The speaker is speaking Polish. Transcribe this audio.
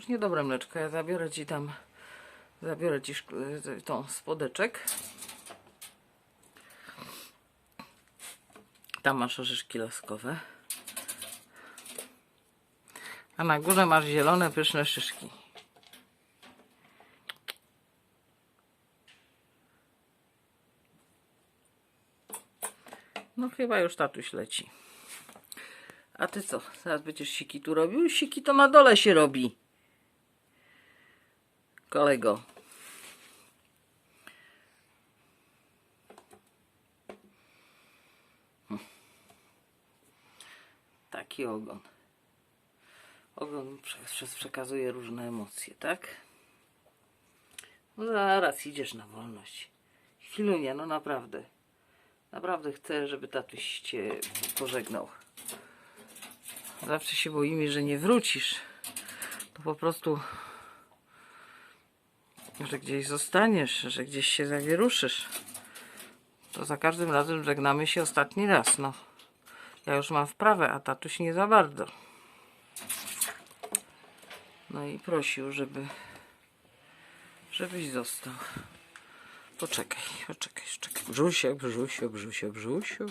Już niedobre mleczko, ja zabiorę ci tam, zabiorę ci szk- tą spodeczek. Tam masz orzeszki laskowe. A na górze masz zielone, pyszne szyszki. No chyba już tatuś leci. A ty co? Zaraz będziesz siki tu robił? Siki to na dole się robi. Kolego. Hm. Taki ogon. Ogon prze- prze- przekazuje różne emocje, tak? No zaraz idziesz na wolność. Chwilunia, no naprawdę. Naprawdę chcę, żeby tatuś cię pożegnał. Zawsze się boimy, że nie wrócisz. To po prostu, że gdzieś zostaniesz, że gdzieś się zawieruszysz. To za każdym razem żegnamy się ostatni raz. No, ja już mam wprawę, a tatuś nie za bardzo. No i prosił, żeby, żebyś został. Poczekaj, poczekaj, poczekaj. Brzusiu, brzusiu, brzusiu, brzusiu.